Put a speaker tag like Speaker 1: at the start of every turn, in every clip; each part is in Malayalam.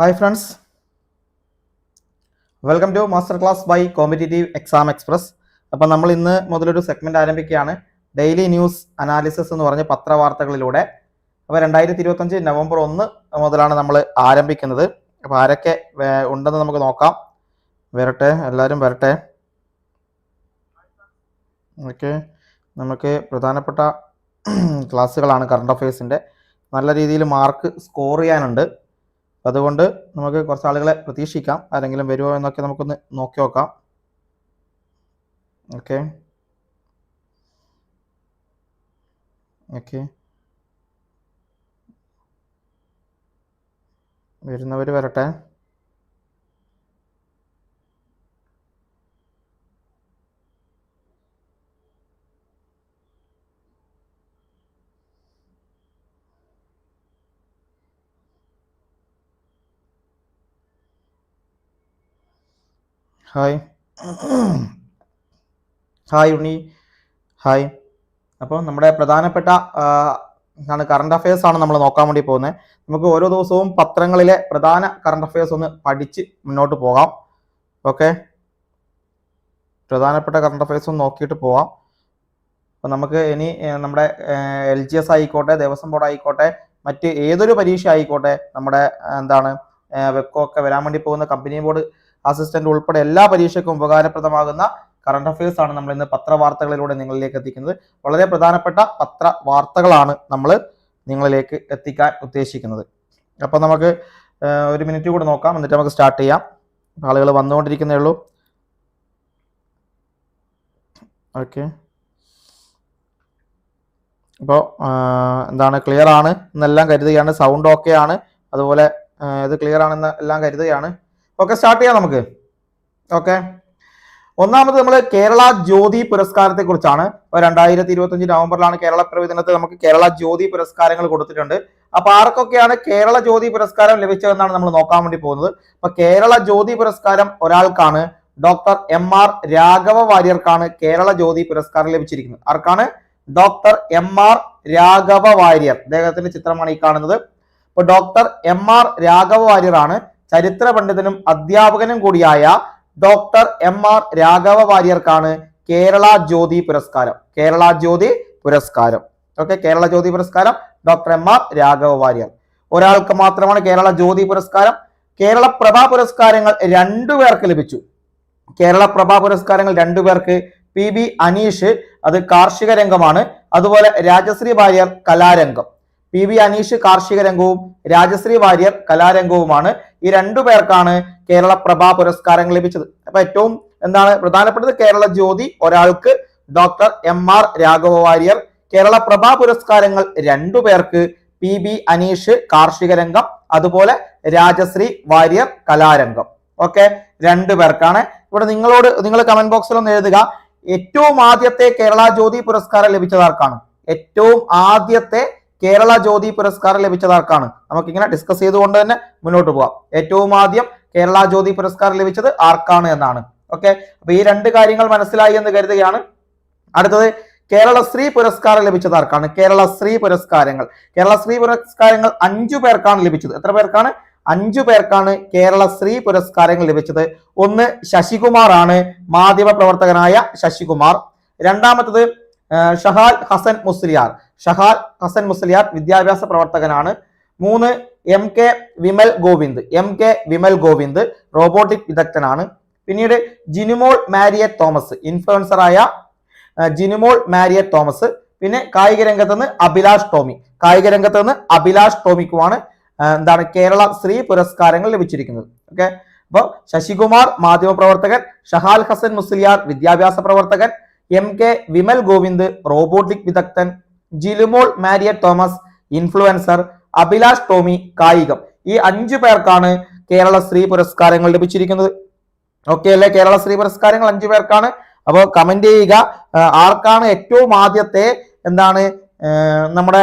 Speaker 1: hi friends welcome to master class by competitive exam express അപ്പോൾ നമ്മൾ ഇന്ന് മുതലൊരു സെഗ്മെൻറ്റ് ആരംഭിക്കുകയാണ് ഡെയിലി ന്യൂസ് അനാലിസിസ് എന്ന് പറഞ്ഞ പത്രവാർത്തകളിലൂടെ അപ്പോൾ രണ്ടായിരത്തി ഇരുപത്തഞ്ച് നവംബർ ഒന്ന് മുതലാണ് നമ്മൾ ആരംഭിക്കുന്നത് അപ്പോൾ ആരൊക്കെ ഉണ്ടെന്ന് നമുക്ക് നോക്കാം വരട്ടെ എല്ലാവരും വരട്ടെ ഓക്കെ നമുക്ക് പ്രധാനപ്പെട്ട ക്ലാസ്സുകളാണ് കറണ്ട് അഫയേഴ്സിൻ്റെ നല്ല രീതിയിൽ മാർക്ക് സ്കോർ ചെയ്യാനുണ്ട് അപ്പോൾ അതുകൊണ്ട് നമുക്ക് കുറച്ച് ആളുകളെ പ്രതീക്ഷിക്കാം ആരെങ്കിലും വരുമോ എന്നൊക്കെ നമുക്കൊന്ന് നോക്കി നോക്കാം ഓക്കെ ഓക്കെ വരുന്നവർ വരട്ടെ ഹായ് ഹായ് ഉണ്ണി ഹായ് അപ്പോൾ നമ്മുടെ പ്രധാനപ്പെട്ട എന്താണ് കറണ്ട് അഫയേഴ്സ് ആണ് നമ്മൾ നോക്കാൻ വേണ്ടി പോകുന്നത് നമുക്ക് ഓരോ ദിവസവും പത്രങ്ങളിലെ പ്രധാന കറണ്ട് അഫയേഴ്സ് ഒന്ന് പഠിച്ച് മുന്നോട്ട് പോകാം ഓക്കെ പ്രധാനപ്പെട്ട കറണ്ട് അഫയേഴ്സ് ഒന്ന് നോക്കിയിട്ട് പോകാം അപ്പോൾ നമുക്ക് ഇനി നമ്മുടെ എൽ ജി എസ് ആയിക്കോട്ടെ ദേവസ്വം ബോർഡ് ആയിക്കോട്ടെ മറ്റ് ഏതൊരു പരീക്ഷ ആയിക്കോട്ടെ നമ്മുടെ എന്താണ് വെബ്കോ ഒക്കെ വരാൻ വേണ്ടി പോകുന്ന കമ്പനി ബോർഡ് അസിസ്റ്റന്റ് ഉൾപ്പെടെ എല്ലാ പരീക്ഷയ്ക്കും ഉപകാരപ്രദമാകുന്ന കറണ്ട് അഫയേഴ്സ് ആണ് നമ്മൾ ഇന്ന് പത്രവാർത്തകളിലൂടെ നിങ്ങളിലേക്ക് എത്തിക്കുന്നത് വളരെ പ്രധാനപ്പെട്ട പത്ര വാർത്തകളാണ് നമ്മൾ നിങ്ങളിലേക്ക് എത്തിക്കാൻ ഉദ്ദേശിക്കുന്നത് അപ്പോൾ നമുക്ക് ഒരു മിനിറ്റ് കൂടെ നോക്കാം എന്നിട്ട് നമുക്ക് സ്റ്റാർട്ട് ചെയ്യാം ആളുകൾ വന്നുകൊണ്ടിരിക്കുന്നേ ഉള്ളൂ ഓക്കെ അപ്പോൾ എന്താണ് ക്ലിയർ ആണ് എന്നെല്ലാം കരുതുകയാണ് സൗണ്ട് ഓക്കെ ആണ് അതുപോലെ ഇത് ക്ലിയർ ആണെന്ന് എല്ലാം കരുതുകയാണ് ഓക്കെ സ്റ്റാർട്ട് ചെയ്യാം നമുക്ക് ഓക്കെ ഒന്നാമത് നമ്മൾ കേരള ജ്യോതി പുരസ്കാരത്തെ കുറിച്ചാണ് രണ്ടായിരത്തി ഇരുപത്തഞ്ച് നവംബറിലാണ് കേരള പിറവി നമുക്ക് കേരള ജ്യോതി പുരസ്കാരങ്ങൾ കൊടുത്തിട്ടുണ്ട് അപ്പൊ ആർക്കൊക്കെയാണ് കേരള ജ്യോതി പുരസ്കാരം ലഭിച്ചതെന്നാണ് നമ്മൾ നോക്കാൻ വേണ്ടി പോകുന്നത് അപ്പൊ കേരള ജ്യോതി പുരസ്കാരം ഒരാൾക്കാണ് ഡോക്ടർ എം ആർ രാഘവ വാര്യർക്കാണ് കേരള ജ്യോതി പുരസ്കാരം ലഭിച്ചിരിക്കുന്നത് ആർക്കാണ് doctor M R Raghava Warrier അദ്ദേഹത്തിന്റെ ചിത്രമാണ് ഈ കാണുന്നത് അപ്പൊ doctor M R Raghava Warrier ആണ് ചരിത്ര പണ്ഡിതനും അധ്യാപകനും കൂടിയായ ഡോക്ടർ എം ആർ രാഘവ വാര്യർക്കാണ് കേരള ജ്യോതി പുരസ്കാരം കേരള ജ്യോതി പുരസ്കാരം ഓക്കെ കേരള ജ്യോതി പുരസ്കാരം doctor M R Raghava Warrier ഒരാൾക്ക് മാത്രമാണ് കേരള ജ്യോതി പുരസ്കാരം കേരള പ്രഭാ പുരസ്കാരങ്ങൾ രണ്ടു പേർക്ക് ലഭിച്ചു കേരള പ്രഭാ പുരസ്കാരങ്ങൾ രണ്ടു പേർക്ക് പി ബി അനീഷ് അത് കാർഷിക രംഗമാണ് അതുപോലെ രാജശ്രീ വാര്യർ കലാരംഗം പി വി അനീഷ് കാർഷിക രംഗവും രാജശ്രീ വാര്യർ കലാരംഗവുമാണ് ഈ രണ്ടു പേർക്കാണ് കേരള പ്രഭാ പുരസ്കാരങ്ങൾ ലഭിച്ചത് അപ്പൊ ഏറ്റവും എന്താണ് പ്രധാനപ്പെട്ടത് കേരള ജ്യോതി ഒരാൾക്ക് doctor M R Raghava Warrier Kerala Prabha പുരസ്കാരങ്ങൾ രണ്ടു പേർക്ക് പി ബി അനീഷ് കാർഷിക രംഗം അതുപോലെ രാജശ്രീ വാര്യർ കലാരംഗം ഓക്കെ രണ്ടു പേർക്കാണ് ഇവിടെ നിങ്ങളോട് നിങ്ങൾ കമന്റ് ബോക്സിൽ ഒന്ന് എഴുതുക ഏറ്റവും ആദ്യത്തെ കേരള ജ്യോതി പുരസ്കാരം ലഭിച്ചതാർക്കാണ് ഏറ്റവും ആദ്യത്തെ കേരള ജ്യോതി പുരസ്കാരം ലഭിച്ചതാർക്കാണ് നമുക്കിങ്ങനെ ഡിസ്കസ് ചെയ്തുകൊണ്ട് തന്നെ മുന്നോട്ട് പോകാം ഏറ്റവും ആദ്യം കേരള ജ്യോതി പുരസ്കാരം ലഭിച്ചത് ആർക്കാണ് എന്നാണ് ഓക്കെ അപ്പൊ ഈ രണ്ട് കാര്യങ്ങൾ മനസ്സിലായി എന്ന് കരുതുകയാണ് അടുത്തത് കേരള സ്ത്രീ പുരസ്കാരം ലഭിച്ചതാർക്കാണ് കേരള സ്ത്രീ പുരസ്കാരങ്ങൾ കേരള സ്ത്രീ പുരസ്കാരങ്ങൾ അഞ്ചു പേർക്കാണ് ലഭിച്ചത് എത്ര പേർക്കാണ് അഞ്ചു പേർക്കാണ് കേരള സ്ത്രീ പുരസ്കാരങ്ങൾ ലഭിച്ചത് ഒന്ന് ശശികുമാർ ആണ് മാധ്യമ പ്രവർത്തകനായ ശശികുമാർ രണ്ടാമത്തത് ഷഹാൽ ഹസൻ മുസ്ലിയാർ ഷഹാൽ ഹസൻ മുസ്ലിയാർ വിദ്യാഭ്യാസ പ്രവർത്തകനാണ് മൂന്ന് M K Vimal Govind M K Vimal Govind robotic വിദഗ്ധനാണ് പിന്നീട് ജിനുമോൾ മാരിയ തോമസ് ഇൻഫ്ലുവൻസറായ ജിനുമോൾ മാരിയ തോമസ് പിന്നെ കായിക രംഗത്ത് നിന്ന് അഭിലാഷ് ടോമി കായിക രംഗത്ത് നിന്ന് അഭിലാഷ് ടോമിക്കുമാണ് എന്താണ് കേരള ശ്രീ പുരസ്കാരങ്ങൾ ലഭിച്ചിരിക്കുന്നത് ഓക്കെ അപ്പോൾ ശശികുമാർ മാധ്യമപ്രവർത്തകൻ ഷഹാൽ ഹസൻ മുസ്ലിയാർ വിദ്യാഭ്യാസ പ്രവർത്തകൻ M K Vimal Govind robotic വിദഗ്ധൻ Jilumol Maria Thomas influencer Abhilash Tommy കായികം ഈ അഞ്ചു പേർക്കാണ് കേരള ശ്രീ പുരസ്കാരങ്ങൾ ലഭിച്ചിരിക്കുന്നത് ഓക്കെ അല്ലെ കേരള ശ്രീ പുരസ്കാരങ്ങൾ അഞ്ചു പേർക്കാണ് അപ്പോൾ കമന്റ് ചെയ്യുക ആർക്കാണ് ഏറ്റവും ആദ്യത്തെ എന്താണ് നമ്മുടെ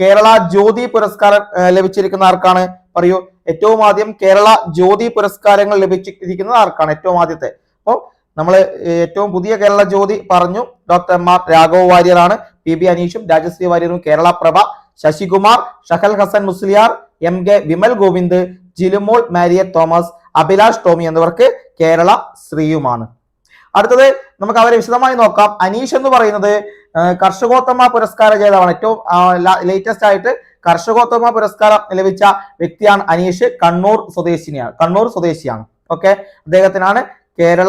Speaker 1: കേരള ജ്യോതി പുരസ്കാരം ലഭിച്ചിരിക്കുന്ന ആർക്കാണ് പറയൂ ഏറ്റവും ആദ്യം കേരള ജ്യോതി പുരസ്കാരങ്ങൾ ലഭിച്ചിരിക്കുന്നത് ആർക്കാണ് ഏറ്റവും ആദ്യത്തെ അപ്പോൾ നമ്മൾ ഏറ്റവും പുതിയ കേരള ജ്യോതി പറഞ്ഞു ഡോക്ടർ എം ആർ രാഘവ് വാര്യറാണ് പി ബി അനീഷും രാജശ്രീ വാര്യറും Kerala Prabha Sasikumar Shahal Hasan Musliyar M K Vimal Govind Jilumol Maria Thomas Abhilash Tomy എന്നിവർക്ക് കേരള ശ്രീയുമാണ് അടുത്തത് നമുക്ക് അവരെ വിശദമായി നോക്കാം അനീഷ് എന്ന് പറയുന്നത് കർഷകോത്തമ പുരസ്കാര ജേതാവാണ് ഏറ്റവും ലേറ്റസ്റ്റ് ആയിട്ട് കർഷകോത്തമ പുരസ്കാരം ലഭിച്ച വ്യക്തിയാണ് അനീഷ് കണ്ണൂർ സ്വദേശിനിയാണ് കണ്ണൂർ സ്വദേശിയാണ് ഓക്കെ അദ്ദേഹത്തിനാണ് കേരള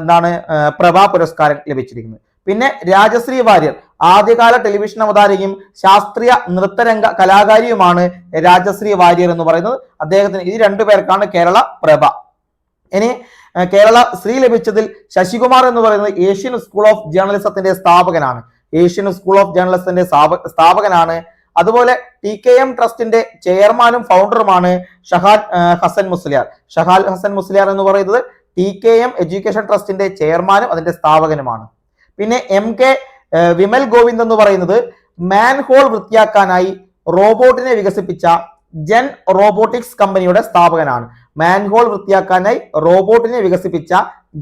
Speaker 1: എന്താണ് പ്രഭാ പുരസ്കാരം ലഭിച്ചിരിക്കുന്നത് പിന്നെ രാജശ്രീ വാര്യർ ആദ്യകാല ടെലിവിഷൻ അവതാരകയും ശാസ്ത്രീയ നൃത്തരംഗ കലാകാരിയുമാണ് രാജശ്രീ വാര്യർ എന്ന് പറയുന്നത് അദ്ദേഹത്തിന് ഈ രണ്ടു പേർക്കാണ് കേരള പ്രഭ ഇനി കേരള ശ്രീ ലഭിച്ചതിൽ ശശികുമാർ എന്ന് പറയുന്നത് ഏഷ്യൻ സ്കൂൾ ഓഫ് ജേർണലിസത്തിന്റെ സ്ഥാപകനാണ് ഏഷ്യൻ സ്കൂൾ ഓഫ് ജേർണലിസത്തിന്റെ സ്ഥാപകനാണ് അതുപോലെ ടി കെ എം ട്രസ്റ്റിന്റെ ചെയർമാനും ഫൗണ്ടറുമാണ് ഷഹാൽ ഹസൻ മുസ്ലിയാർ ഷഹാൽ ഹസൻ മുസ്ലിയാർ എന്ന് പറയുന്നത് ടി കെ എം എഡ്യൂക്കേഷൻ ട്രസ്റ്റിന്റെ ചെയർമാനും അതിന്റെ സ്ഥാപകനുമാണ് പിന്നെ എം കെ വിമൽ ഗോവിന്ദ് എന്ന് പറയുന്നത് മാൻഹോൾ വൃത്തിയാക്കാനായി റോബോട്ടിനെ വികസിപ്പിച്ച ജെൻ റോബോട്ടിക്സ് കമ്പനിയുടെ സ്ഥാപകനാണ് മാൻഹോൾ വൃത്തിയാക്കാനായി റോബോട്ടിനെ വികസിപ്പിച്ച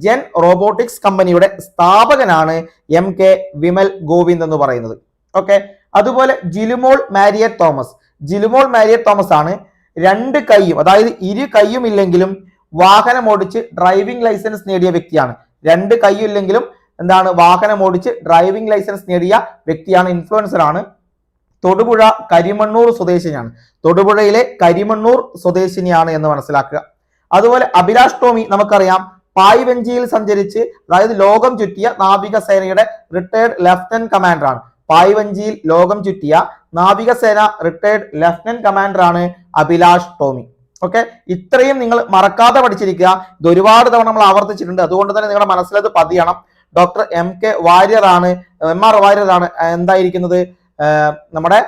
Speaker 1: ജെൻ റോബോട്ടിക്സ് കമ്പനിയുടെ സ്ഥാപകനാണ് എം കെ വിമൽ ഗോവിന്ദ് എന്ന് പറയുന്നത് ഓക്കെ അതുപോലെ ജിലുമോൾ മാരിയ തോമസ് ജിലുമോൾ മാരിയ തോമസ് ആണ് രണ്ട് കൈയും അതായത് ഇരു കൈയും ഇല്ലെങ്കിലും വാഹനം ഓടിച്ച് ഡ്രൈവിംഗ് ലൈസൻസ് നേടിയ വ്യക്തിയാണ് രണ്ട് കൈയില്ലെങ്കിലും എന്താണ് വാഹനം ഓടിച്ച് ഡ്രൈവിംഗ് ലൈസൻസ് നേടിയ വ്യക്തിയാണ് ഇൻഫ്ലുവൻസർ ആണ് തൊടുപുഴ കരിമണ്ണൂർ സ്വദേശിനിയാണ് തൊടുപുഴയിലെ കരിമണ്ണൂർ സ്വദേശിനിയാണ് എന്ന് മനസ്സിലാക്കുക അതുപോലെ അഭിലാഷ് ടോമി നമുക്കറിയാം പായ്വഞ്ചിയിൽ സഞ്ചരിച്ച് അതായത് ലോകം ചുറ്റിയ നാവികസേനയുടെ റിട്ടയർഡ് ലഫ്റ്റനന്റ് കമാൻഡർ ആണ് പായ്വഞ്ചിയിൽ ലോകം ചുറ്റിയ നാവികസേന റിട്ടയർഡ് ലഫ്റ്റനന്റ് കമാൻഡർ ആണ് അഭിലാഷ് ടോമി ഓക്കെ ഇത്രയും നിങ്ങൾ മറക്കാതെ പഠിച്ചിരിക്കുക ഇത് ഒരുപാട് തവണ നമ്മൾ ആവർത്തിച്ചിട്ടുണ്ട് അതുകൊണ്ട് തന്നെ നിങ്ങളുടെ മനസ്സിലത് പതിയണം ഡോക്ടർ എം കെ വാര്യറാണ് എം ആർ വാര്യറാണ് എന്തായിരിക്കുന്നത് നമ്മുടെ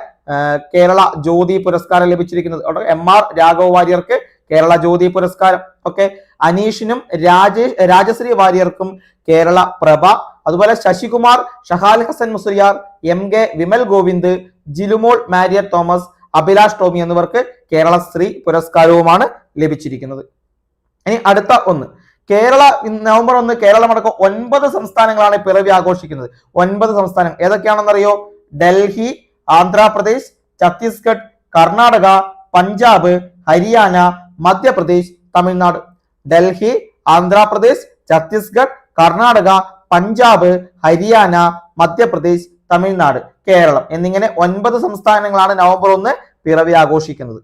Speaker 1: കേരള ജ്യോതി പുരസ്കാരം ലഭിച്ചിരിക്കുന്നത് ഡോക്ടർ എം ആർ രാഘവ് വാര്യർക്ക് കേരള ജ്യോതി പുരസ്കാരം ഓക്കെ അനീഷിനും രാജേഷ് രാജശ്രീ വാര്യർക്കും കേരള പ്രഭ അതുപോലെ Sasikumar Shahal Hasan Musliyar M K Vimal Govind Jilumol മാരിയർ Thomas Abhilash Tomy എന്നിവർക്ക് കേരള സ്ത്രീ പുരസ്കാരവുമാണ് ലഭിച്ചിരിക്കുന്നത് ഇനി അടുത്ത ഒന്ന് കേരള നവംബർ ഒന്ന് കേരളമടക്കം ഒൻപത് സംസ്ഥാനങ്ങളാണ് പിറവി ആഘോഷിക്കുന്നത് ഒൻപത് സംസ്ഥാനം ഏതൊക്കെയാണെന്നറിയോ ഡൽഹി ആന്ധ്രാപ്രദേശ് ഛത്തീസ്ഗഡ് കർണാടക പഞ്ചാബ് ഹരിയാന മധ്യപ്രദേശ് തമിഴ്നാട് ഡൽഹി ആന്ധ്രാപ്രദേശ് ഛത്തീസ്ഗഡ് കർണാടക പഞ്ചാബ് ഹരിയാന മധ്യപ്രദേശ് തമിഴ്നാട് കേരളം എന്നിങ്ങനെ ഒൻപത് സംസ്ഥാനങ്ങളാണ് നവംബർ ഒന്ന് പിറവി ആഘോഷിക്കുന്നത്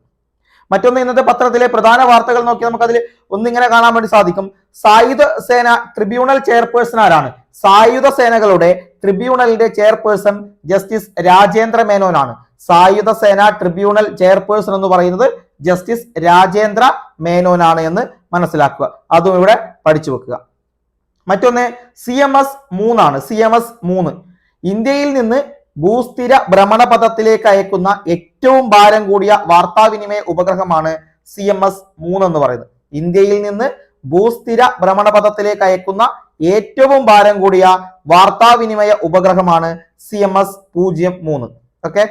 Speaker 1: മറ്റൊന്ന് ഇന്നത്തെ പത്രത്തിലെ പ്രധാന വാർത്തകൾ നോക്കി നമുക്കതിൽ ഒന്നിങ്ങനെ കാണാൻ വേണ്ടി സാധിക്കും സായുധ സേന ട്രിബ്യൂണൽ ചെയർപേഴ്സൺ ആരാണ് സായുധ സേനകളുടെ ട്രിബ്യൂണലിന്റെ ചെയർപേഴ്സൺ ജസ്റ്റിസ് രാജേന്ദ്ര മേനോനാണ് സായുധ സേന ട്രിബ്യൂണൽ ചെയർപേഴ്സൺ എന്ന് പറയുന്നത് ജസ്റ്റിസ് രാജേന്ദ്ര മേനോനാണ് എന്ന് മനസ്സിലാക്കുക അതും ഇവിടെ പഠിച്ചു വെക്കുക മറ്റൊന്ന് സി എം എസ് മൂന്നാണ് സി എം എസ് മൂന്ന് ഇന്ത്യയിൽ നിന്ന് ഭൂസ്ഥിര ഭ്രമണപഥത്തിലേക്ക് അയക്കുന്ന ഏറ്റവും ഭാരം കൂടിയ വാർത്താവിനിമയ ഉപഗ്രഹമാണ് സി എം എസ് മൂന്ന് എന്ന് പറയുന്നത് ഇന്ത്യയിൽ നിന്ന് ഭൂസ്ഥിര ഭ്രമണപഥത്തിലേക്ക് അയക്കുന്ന ഏറ്റവും ഭാരം കൂടിയ വാർത്താവിനിമയ ഉപഗ്രഹമാണ് സി എം എസ് പൂജ്യം മൂന്ന് ഓക്കെ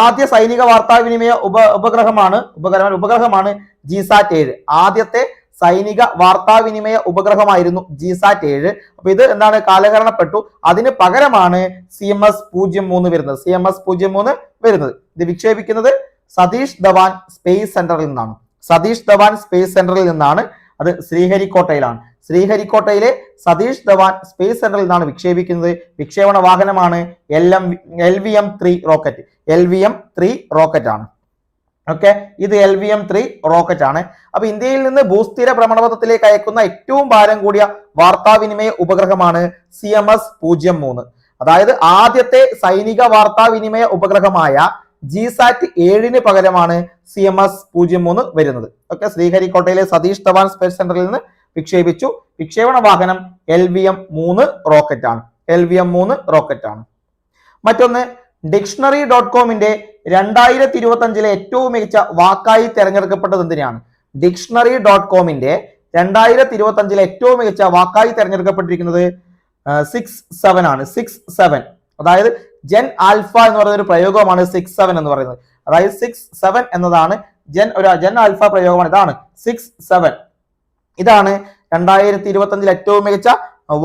Speaker 1: ആദ്യ സൈനിക വാർത്താവിനിമയ ഉപ ഉപഗ്രഹമാണ് ഉപഗ്രഹ ഉപഗ്രഹമാണ് ജിസാറ്റ് ഏഴ് ആദ്യത്തെ സൈനിക വാർത്താവിനിമയ ഉപഗ്രഹമായിരുന്നു ജിസാറ്റ് ഏഴ് അപ്പൊ ഇത് എന്താണ് കാലഹരണപ്പെട്ടു അതിന് പകരമാണ് സി എം എസ് പൂജ്യം മൂന്ന് വരുന്നത് സി എം എസ് പൂജ്യം മൂന്ന് വരുന്നത് ഇത് വിക്ഷേപിക്കുന്നത് സതീഷ് ധവാൻ സ്പേസ് സെന്ററിൽ നിന്നാണ് സതീഷ് ധവാൻ സ്പേസ് സെന്ററിൽ നിന്നാണ് അത് ശ്രീഹരിക്കോട്ടയിലാണ് ശ്രീഹരിക്കോട്ടയിലെ സതീഷ് ധവാൻ സ്പേസ് സെന്ററിൽ നിന്നാണ് വിക്ഷേപിക്കുന്നത് വിക്ഷേപണ വാഹനമാണ് L M L V M three rocket L V M three റോക്കറ്റാണ് ഓക്കെ ഇത് L V M three rocket ആണ് അപ്പൊ ഇന്ത്യയിൽ നിന്ന് ഭൂസ്ഥിര ഭ്രമണപഥത്തിലേക്ക് അയക്കുന്ന ഏറ്റവും ഭാരം കൂടിയ വാർത്താവിനിമയ ഉപഗ്രഹമാണ് സി എം എസ് പൂജ്യം മൂന്ന് അതായത് ആദ്യത്തെ സൈനിക വാർത്താവിനിമയ ഉപഗ്രഹമായ ജിസാറ്റ് ഏഴിന് പകരമാണ് സി എം എസ് പൂജ്യം മൂന്ന് വരുന്നത് ഓക്കെ ശ്രീഹരിക്കോട്ടയിലെ സതീഷ് ധവാൻ സ്പേസ് സെന്ററിൽ നിന്ന് വിക്ഷേപിച്ചു വിക്ഷേപണ വാഹനം എൽ വി എം മൂന്ന് ആണ് എൽ വി എം മൂന്ന് ആണ് മറ്റൊന്ന് ഡിക്ഷണറി ഡോട്ട് കോമിന്റെ രണ്ടായിരത്തി ഇരുപത്തി അഞ്ചിലെ ഏറ്റവും മികച്ച വാക്കായി തെരഞ്ഞെടുക്കപ്പെട്ടത് എന്തിനാണ് ഡിക്ഷണറി ഡോട്ട് കോമിന്റെ രണ്ടായിരത്തി ഇരുപത്തി അഞ്ചിലെ ഏറ്റവും മികച്ച വാക്കായി തെരഞ്ഞെടുക്കപ്പെട്ടിരിക്കുന്നത് സിക്സ് സെവൻ ആണ് സിക്സ് സെവൻ അതായത് ജെൻ ആൽഫ എന്ന് പറയുന്ന ഒരു പ്രയോഗമാണ് സിക്സ് സെവൻ എന്ന് പറയുന്നത് അതായത് സിക്സ് സെവൻ എന്നതാണ് ജെൻ ഒരു ജെൻ ആൽഫ പ്രയോഗമാണ് ഇതാണ് സിക്സ് സെവൻ ഇതാണ് രണ്ടായിരത്തി ഇരുപത്തി അഞ്ചിലെ ഏറ്റവും മികച്ച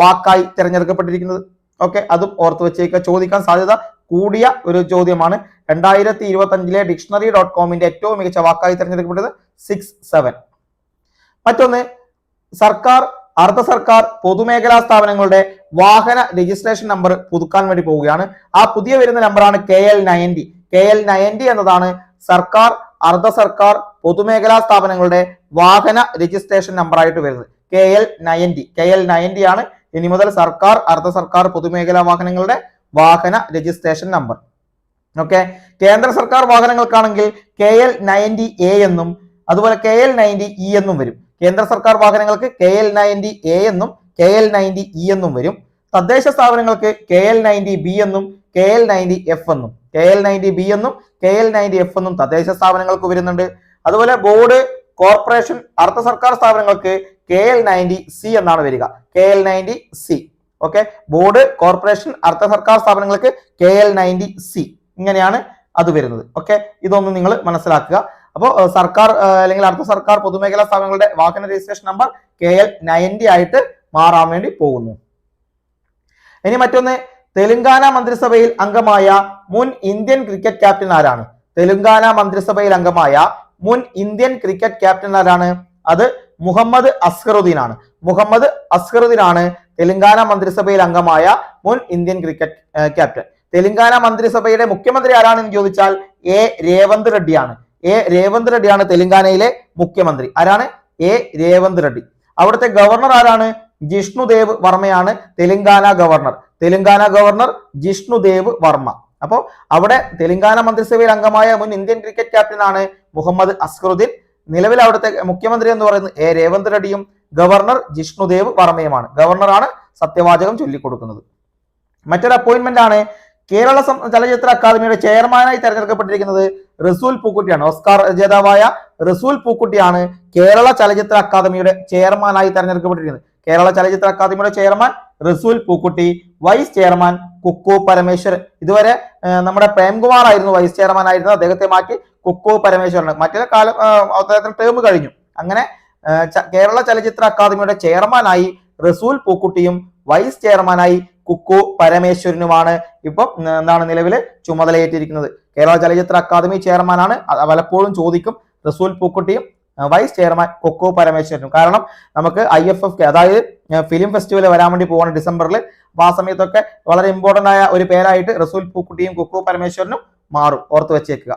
Speaker 1: വാക്കായി തിരഞ്ഞെടുക്കപ്പെട്ടിരിക്കുന്നത് ഓക്കെ അതും ഓർത്ത് വെച്ചേക്കാം ചോദിക്കാൻ സാധ്യത കൂടിയ ഒരു ചോദ്യമാണ് രണ്ടായിരത്തി അഞ്ചിലെ ഡിക്ഷണറി ഡോട്ട് കോമിന്റെ ഏറ്റവും മികച്ച വാക്കായി തിരഞ്ഞെടുക്കപ്പെട്ടത് സിക്സ് സെവൻ മറ്റൊന്ന് സർക്കാർ അർദ്ധ സർക്കാർ പൊതുമേഖലാ സ്ഥാപനങ്ങളുടെ വാഹന രജിസ്ട്രേഷൻ നമ്പർ പുതുക്കാൻ വേണ്ടി പോവുകയാണ് ആ പുതിയ വരുന്ന നമ്പറാണ് K L ninety K L ninety എന്നതാണ് സർക്കാർ അർദ്ധ സർക്കാർ പൊതുമേഖലാ സ്ഥാപനങ്ങളുടെ വാഹന രജിസ്ട്രേഷൻ നമ്പറായിട്ട് വരുന്നത് K L ninety K L ninety ആണ് ഇനി മുതൽ സർക്കാർ അർദ്ധ സർക്കാർ പൊതുമേഖലാ വാഹനങ്ങളുടെ വാഹന രജിസ്ട്രേഷൻ നമ്പർ ഓക്കെ കേന്ദ്ര സർക്കാർ വാഹനങ്ങൾക്കാണെങ്കിൽ കെ എൽ നയൻറ്റി എ എന്നും അതുപോലെ കെ എൽ നയൻറ്റി ഇ എന്നും വരും കേന്ദ്ര സർക്കാർ വാഹനങ്ങൾക്ക് കെ എൽ നയൻറ്റി എ എന്നും കെ എൽ നയൻറ്റി ഇ എന്നും വരും തദ്ദേശ സ്ഥാപനങ്ങൾക്ക് കെ എൽ നയൻറ്റി ബി എന്നും കെ എൽ നയൻറ്റി എഫ് എന്നും കെ എൽ നയൻറ്റി ബി എന്നും കെ എൽ നയൻറ്റി എഫ് എന്നും തദ്ദേശ സ്ഥാപനങ്ങൾക്ക് വരുന്നുണ്ട് അതുപോലെ ബോർഡ് കോർപ്പറേഷൻ അർദ്ധ സർക്കാർ സ്ഥാപനങ്ങൾക്ക് കെ എൽ നയൻറ്റി സി എന്നാണ് വരിക K L ninety C okay board corporation അർദ്ധ സർക്കാർ സ്ഥാപനങ്ങൾക്ക് കെ എൽ നയൻറ്റി സി ഇങ്ങനെയാണ് അത് വരുന്നത് ഓക്കെ ഇതൊന്ന് നിങ്ങൾ മനസ്സിലാക്കുക അപ്പോൾ സർക്കാർ അല്ലെങ്കിൽ അർദ്ധ സർക്കാർ പൊതുമേഖലാ സ്ഥാപനങ്ങളുടെ വാഹന registration number K L ninety ആയിട്ട് മാറാൻ വേണ്ടി പോകുന്നു ഇനി മറ്റൊന്ന് തെലുങ്കാന മന്ത്രിസഭയിൽ അംഗമായ മുൻ ഇന്ത്യൻ ക്രിക്കറ്റ് ക്യാപ്റ്റൻ ആരാണ് തെലുങ്കാന മന്ത്രിസഭയിൽ അംഗമായ മുൻ ഇന്ത്യൻ ക്രിക്കറ്റ് ക്യാപ്റ്റൻ ആരാണ് അത് മുഹമ്മദ് അസ്ഹറുദ്ദീൻ ആണ് മുഹമ്മദ് അസ്ഹറുദ്ദീൻ ആണ് തെലങ്കാന മന്ത്രിസഭയിൽ അംഗമായ മുൻ ഇന്ത്യൻ ക്രിക്കറ്റ് ക്യാപ്റ്റൻ തെലങ്കാന മന്ത്രിസഭയുടെ മുഖ്യമന്ത്രി ആരാണെന്ന് ചോദിച്ചാൽ എ രേവന്ത് റെഡ്ഡിയാണ് എ രേവന്ത് റെഡ്ഡിയാണ് തെലങ്കാനയിലെ മുഖ്യമന്ത്രി ആരാണ് എ രേവന്ത് റെഡ്ഡി അവിടുത്തെ ഗവർണർ ആരാണ് ജിഷ്ണുദേവ് വർമ്മയാണ് തെലങ്കാന ഗവർണർ തെലങ്കാന ഗവർണർ ജിഷ്ണുദേവ് വർമ്മ അപ്പോൾ അവിടെ തെലങ്കാന മന്ത്രിസഭയിൽ അംഗമായ മുൻ ഇന്ത്യൻ ക്രിക്കറ്റ് ക്യാപ്റ്റനാണ് മുഹമ്മദ് അസ്ഹറുദ്ദീൻ നിലവിൽ അവിടുത്തെ മുഖ്യമന്ത്രി എന്ന് പറയുന്നത് എ രേവന്ത് റെഡ്ഡിയും ഗവർണർ ജിഷ്ണുദേവ് വർമ്മയുമാണ് ഗവർണറാണ് സത്യവാചകം ചൊല്ലിക്കൊടുക്കുന്നത് മറ്റൊരു അപ്പോയിന്റ്മെന്റ് ആണ് കേരള ചലച്ചിത്ര അക്കാദമിയുടെ ചെയർമാനായി തെരഞ്ഞെടുക്കപ്പെട്ടിരിക്കുന്നത് റസൂൽ പൂക്കുട്ടിയാണ് ഓസ്കാർ ജേതാവായ റസൂൽ പൂക്കുട്ടിയാണ് കേരള ചലച്ചിത്ര അക്കാദമിയുടെ ചെയർമാനായി തെരഞ്ഞെടുക്കപ്പെട്ടിരിക്കുന്നത് കേരള ചലച്ചിത്ര അക്കാദമിയുടെ chairman Resul Pookutty vice chairman Kukku Parameswaran ഇതുവരെ നമ്മുടെ പ്രേംകുമാർ ആയിരുന്നു വൈസ് ചെയർമാൻ ആയിരുന്നു അദ്ദേഹത്തെ മാറ്റി കുക്കു പരമേശ്വരൻ മറ്റൊരു കാലം അദ്ദേഹത്തിന് ടേം കഴിഞ്ഞു അങ്ങനെ കേരള ചലച്ചിത്ര അക്കാദമിയുടെ ചെയർമാനായി റസൂൽ പൂക്കുട്ടിയും വൈസ് ചെയർമാനായി കുക്കു പരമേശ്വരനുമാണ് ഇപ്പം എന്താണ് നിലവിൽ ചുമതലയേറ്റിരിക്കുന്നത് കേരള ചലച്ചിത്ര അക്കാദമി ചെയർമാനാണ് പലപ്പോഴും ചോദിക്കും റസൂൽ പൂക്കുട്ടിയും വൈസ് ചെയർമാൻ കൊക്കോ പരമേശ്വരനും കാരണം നമുക്ക് ഐ എഫ് എഫ് കെ അതായത് ഫിലിം ഫെസ്റ്റിവൽ വരാൻ വേണ്ടി പോവാണ് ഡിസംബറിൽ അപ്പൊ ആ സമയത്തൊക്കെ വളരെ ഇമ്പോർട്ടൻ്റ് ആയ ഒരു പേരായിട്ട് റസൂൽ പൂക്കുട്ടിയും കൊക്കോ പരമേശ്വരനും മാറും ഓർത്ത് വെച്ചേക്കുക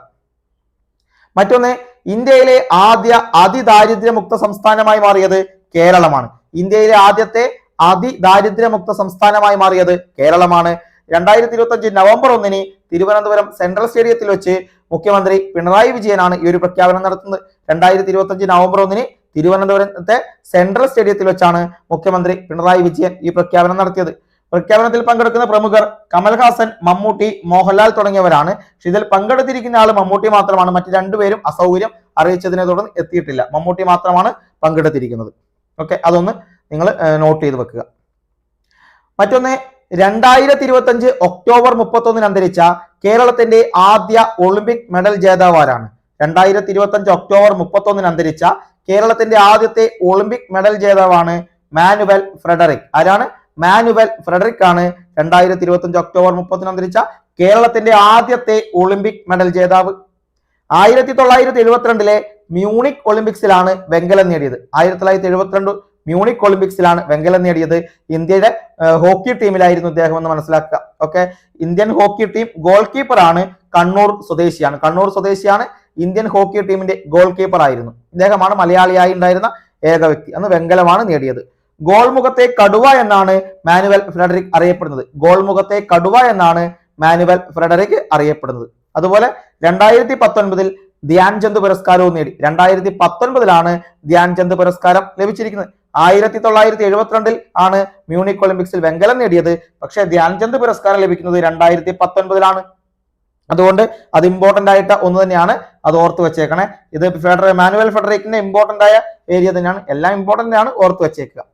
Speaker 1: മറ്റൊന്ന് ഇന്ത്യയിലെ ആദ്യ അതിദാരിദ്ര്യമുക്ത സംസ്ഥാനമായി മാറിയത് കേരളമാണ് ഇന്ത്യയിലെ ആദ്യത്തെ അതിദാരിദ്ര്യമുക്ത സംസ്ഥാനമായി മാറിയത് കേരളമാണ് രണ്ടായിരത്തി ഇരുപത്തി നവംബർ ഒന്നിന് തിരുവനന്തപുരം സെൻട്രൽ സ്റ്റേഡിയത്തിൽ വെച്ച് മുഖ്യമന്ത്രി പിണറായി വിജയനാണ് ഈ ഒരു പ്രഖ്യാപനം നടത്തുന്നത് രണ്ടായിരത്തി ഇരുപത്തി നവംബർ ഒന്നിന് തിരുവനന്തപുരത്തെ സെൻട്രൽ സ്റ്റേഡിയത്തിൽ വെച്ചാണ് മുഖ്യമന്ത്രി പിണറായി വിജയൻ ഈ പ്രഖ്യാപനം നടത്തിയത് പ്രഖ്യാപനത്തിൽ പങ്കെടുക്കുന്ന പ്രമുഖർ കമൽഹാസൻ മമ്മൂട്ടി മോഹൻലാൽ തുടങ്ങിയവരാണ് പക്ഷെ ഇതിൽ പങ്കെടുത്തിരിക്കുന്ന ആൾ മമ്മൂട്ടി മാത്രമാണ് മറ്റു രണ്ടുപേരും അസൗകര്യം അറിയിച്ചതിനെ തുടർന്ന് എത്തിയിട്ടില്ല മമ്മൂട്ടി മാത്രമാണ് പങ്കെടുത്തിരിക്കുന്നത് ഓക്കെ അതൊന്ന് നിങ്ങൾ നോട്ട് ചെയ്ത് വെക്കുക മറ്റൊന്ന് രണ്ടായിരത്തി ഇരുപത്തഞ്ച് ഒക്ടോബർ മുപ്പത്തൊന്നിന് അന്തരിച്ച കേരളത്തിന്റെ ആദ്യ ഒളിമ്പിക് മെഡൽ ജേതാവാരാണ് രണ്ടായിരത്തി ഇരുപത്തഞ്ച് ഒക്ടോബർ മുപ്പത്തൊന്നിന് അന്തരിച്ച കേരളത്തിന്റെ ആദ്യത്തെ ഒളിമ്പിക് മെഡൽ ജേതാവാണ് മാനുവൽ ഫ്രെഡറിക് ആരാണ് മാനുവൽ ഫ്രെഡറിക് ആണ് രണ്ടായിരത്തി ഇരുപത്തഞ്ച് ഒക്ടോബർ മുപ്പത്തിന് അന്തരിച്ച കേരളത്തിന്റെ ആദ്യത്തെ ഒളിമ്പിക് മെഡൽ ജേതാവ് ആയിരത്തി തൊള്ളായിരത്തി എഴുപത്തിരണ്ടിലെ മ്യൂണിക് ഒളിമ്പിക്സിലാണ് വെങ്കലം നേടിയത് ആയിരത്തി തൊള്ളായിരത്തി മ്യൂണിക് ഒളിമ്പിക്സിലാണ് വെങ്കലം നേടിയത് ഇന്ത്യയുടെ ഹോക്കി ടീമിലായിരുന്നു ഇദ്ദേഹം എന്ന് മനസ്സിലാക്കുക okay Indian hockey team goal keeper ആണ് കണ്ണൂർ സ്വദേശിയാണ് കണ്ണൂർ സ്വദേശിയാണ് ഇന്ത്യൻ ഹോക്കി ടീമിന്റെ ഗോൾ കീപ്പർ ആയിരുന്നു ഇദ്ദേഹമാണ് മലയാളിയായി ഉണ്ടായിരുന്ന ഏക വ്യക്തി അന്ന് വെങ്കലമാണ് നേടിയത് ഗോൾമുഖത്തെ കടുവ എന്നാണ് മാനുവൽ ഫ്രെഡറിക് അറിയപ്പെടുന്നത് ഗോൾമുഖത്തെ കടുവ എന്നാണ് മാനുവൽ ഫ്രെഡറിക് അറിയപ്പെടുന്നത് അതുപോലെ രണ്ടായിരത്തി പത്തൊൻപതിൽ ധ്യാൻചന്ദ് പുരസ്കാരവും നേടി രണ്ടായിരത്തി പത്തൊൻപതിലാണ് ധ്യാൻചന്ദ് പുരസ്കാരം ലഭിച്ചിരിക്കുന്നത് ആയിരത്തി തൊള്ളായിരത്തി എഴുപത്തിരണ്ടിൽ ആണ് മ്യൂണിക് ഒളിമ്പിക്സിൽ വെങ്കലം നേടിയത് പക്ഷേ ധ്യാൻചന്ദ് പുരസ്കാരം ലഭിക്കുന്നത് രണ്ടായിരത്തി പത്തൊൻപതിലാണ് അതുകൊണ്ട് അത് ഇമ്പോർട്ടൻ്റ് ആയിട്ട് ഒന്ന് തന്നെയാണ് അത് ഓർത്ത് വെച്ചേക്കണേ ഇത് ഫെഡറൽ മാനുവൽ ഫെഡറേക്കിന്റെ ഇമ്പോർട്ടൻ്റ് ആയ ഏരിയ തന്നെയാണ് എല്ലാം ഇമ്പോർട്ടൻ്റ് ആണ് ഓർത്ത് വെച്ചേക്കുക